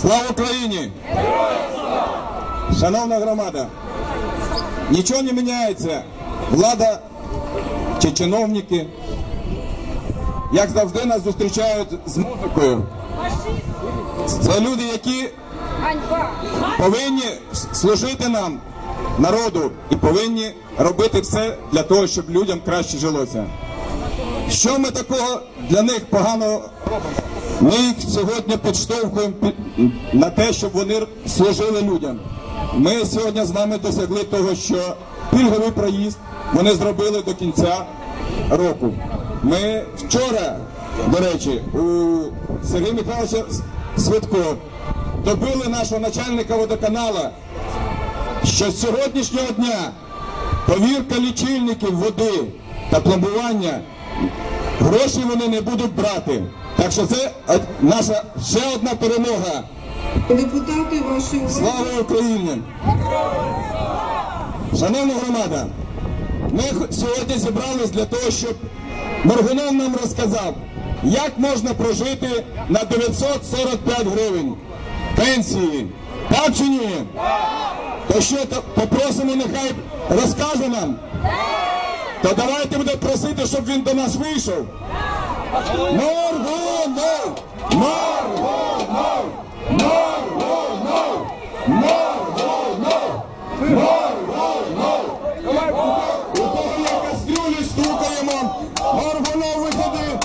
Слава Україні! Шановна громада, нічого не міняється. Влада чи чиновники, як завжди, нас зустрічають з музикою. Це люди, які повинні служити нам, народу, і повинні робити все для того, щоб людям краще жилося. Що ми такого для них поганого робимо? Ми їх сьогодні підштовхуємо на те, щоб вони служили людям. Ми сьогодні з вами досягли того, що пільговий проїзд вони зробили до кінця року. Ми вчора, до речі, у Сергія Михайловича Свитко добили нашого начальника водоканала, що з сьогоднішнього дня повірка лічильників води та пломбування гроші вони не будуть брати. Так що це е, наша ще одна перемога. Депутати вашої. Слава Україні! Шановна громада, ми сьогодні зібрались для того, щоб Моргунов нам розказав, як можна прожити на 945 гривень пенсії. Так чи ні? То що, то попросимо, нехай розкаже нам. То давайте будемо просити, щоб він до нас вийшов. Моргунов! Моргунов! Моргунов! Моргунов! Моргунов! Утопія кастрюлі стукаємо! Моргунов виходи!